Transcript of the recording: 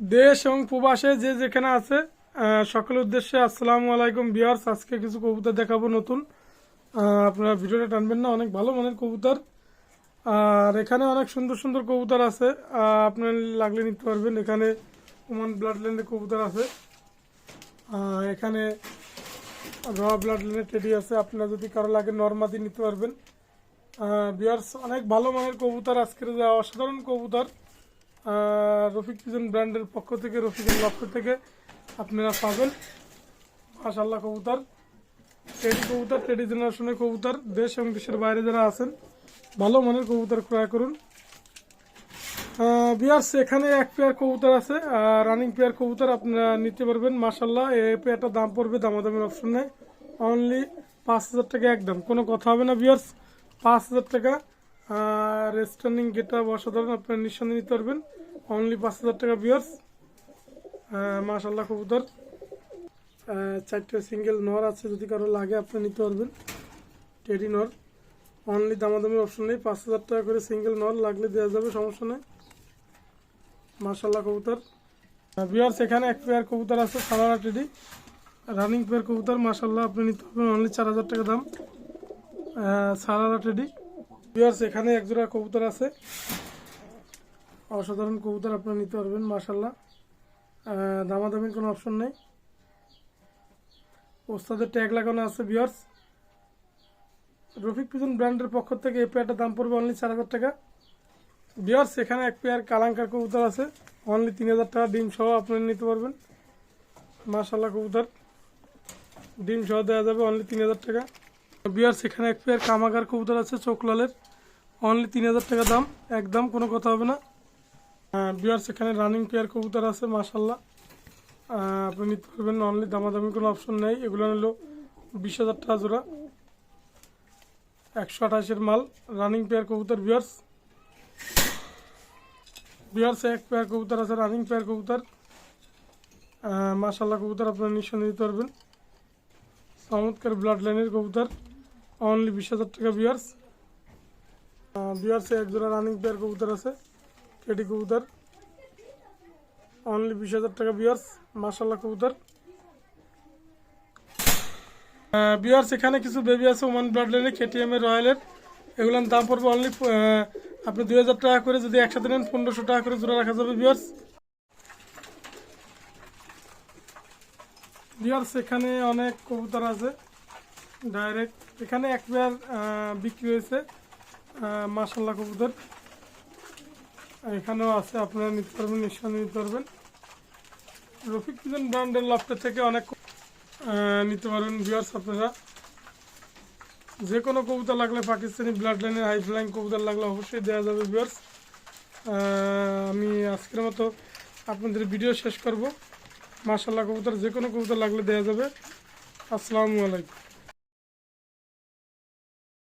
দেশ এবং প্রবাসে যে যেখানে আছে সকলের উদ্দেশ্যে আসসালামু আলাইকুম বিয়ার্স আজকে কিছু কবুতর দেখাবো নতুন। আপনারা ভিডিওটা টানবেন না, অনেক ভালো মানের কবুতর। আর এখানে অনেক সুন্দর সুন্দর কবুতর আছে। আপনার লাগলে নিতে পারবেন। এখানে ওমান ব্লাড লাইনের কবুতর আছে। এখানে র ব্লাড লাইনের টেডি আছে। আপনারা যদি কারও লাগে নর্মাদি নিতে পারবেন। বিয়ার্স অনেক ভালো মানের কবুতর আজকের। অসাধারণ কবুতর। রফিক পিজন ব্র্যান্ডের পক্ষ থেকে, রফিকের লক্ষ্য থেকে আপনারা পাবেন মাশাল্লাহ কবুতর, টেডি কবুতর, টেডি জেনারেশনের কবুতর, দেশ এবং দেশের বাইরে যারা আছেন, ভালো মানের কবুতর ক্রয় করুন। বিয়ার্স এখানে এক পেয়ার কবুতর আছে রানিং পেয়ার কবুতর আপনারা নিতে পারবেন মাশাল্লাহ এই পেয়ারটার দাম পড়বে দামাদামের অপশন নেই। অনলি পাঁচ হাজার টাকা একদম। কোনো কথা হবে না বিয়ার্স পাঁচ হাজার টাকা। রেস্টার্নিং গেটা অসাধারণ আপনারা নিঃসন্দেহে নিতে পারবেন। অনলি পাঁচ হাজার টাকা বিয়ার্স মাশাল্লাহ কবুতর। চারটে সিঙ্গেল নর আছে, যদি কারও লাগে, আপনি নিতে পারবেন। টেডি নর। অনলি দামাদামি অপশন নেই। পাঁচ হাজার টাকা করে সিঙ্গেল নর লাগলে দেওয়া যাবে, সমস্যা নেই। মাশাল্লাহ কবুতর। বিয়ার্স এখানে এক পেয়ার কবুতর আছে, সালারা টেডি রানিং পেয়ার কবুতর মাশাল্লাহ আপনি নিতে পারবেন। অনলি চার হাজার টাকা দাম। সালারা টেডি বিয়ার্স এখানে এক জোড়া কবুতর আছে। অসাধারণ কবুতর আপনারা নিতে পারবেন মাশাল্লাহ আহ, দামাদামির কোনো অপশন নেই। ওস্তাদের ট্যাগ লাগানো আছে বিয়ার্স রফিক পিজন ব্র্যান্ডের পক্ষ থেকে এই পেয়ারটার দাম পড়বে অনলি চার হাজার টাকা। বিয়ার্স এখানে এক পেয়ার কালাঙ্কার কবুতর আছে অনলি তিন হাজার টাকা ডিম সহ আপনারা নিতে পারবেন। মাশাল্লাহ কবুতর। ডিম সহ দেওয়া যাবে অনলি তিন হাজার টাকা। বিয়ার্স এখানে এক পেয়ার কামাগার কবুতর আছে চোখলালের অনলি তিন হাজার টাকা দাম একদম কোনো কথা হবে না। বিয়ার্স, এখানে রানিং পেয়ার কবুতর আছে মাশাল্লাহ আপনি নিতে পারবেন অনলি দামাদামি কোনো অপশন নেই। এগুলো হলো বিশ হাজার টাকা জোড়া। একশো আঠাশের মাল রানিং পেয়ার কবুতর, বিয়ার্স। বিয়ার্স, এক পেয়ার কবুতর আছে রানিং পেয়ার কবুতর। মাশাল্লাহ কবুতর আপনারা নিঃসন্দেহে নিতে পারবেন। চমৎকার ব্লাড লাইনের কবুতর। অনলি বিশ হাজার টাকা, বিয়ার্স। বিয়ার্সে এক জোড়া রানিং পেয়ার কবুতর আছে। টেডি কবুতর অনলি বিশ হাজার টাকা বিয়ার্স মাশাল্লাহ কবুতর বিয়ার্স এখানে কিছু বেবি আছে ওমান ব্লাড লাইনের কেটিএম এর রয়্যালের এগুলোর দাম পড়বে অনলি আপনি দুই হাজার টাকা করে যদি একসাথে নেন পনেরোশো টাকা করে জোড়া রাখা যাবে বিয়ার্স বিয়ার্স এখানে অনেক কবুতর আছে ডাইরেক্ট এখানে এক বিক্রি হয়েছে মাসাল্লাহ কবুতর এখানেও আছে, আপনারা নিতে পারবেন নিঃসন্দেহে নিতে পারবেন। রফিক পিজন ব্র্যান্ডের লফটের থেকে অনেক নিতে পারবেন বিয়ার্স আপনারা। যে কোনো কবুতর লাগলে পাকিস্তানি ব্লাড লাইনের হাই ফ্লাইং কবুতর লাগলে অবশ্যই দেওয়া যাবে বিয়ার্স আমি আজকের মতো আপনাদের ভিডিও শেষ করব। মাশাল্লাহ কবুতর যে কোনো কবুতর লাগলে দেওয়া যাবে। আসসালামু আলাইকুম।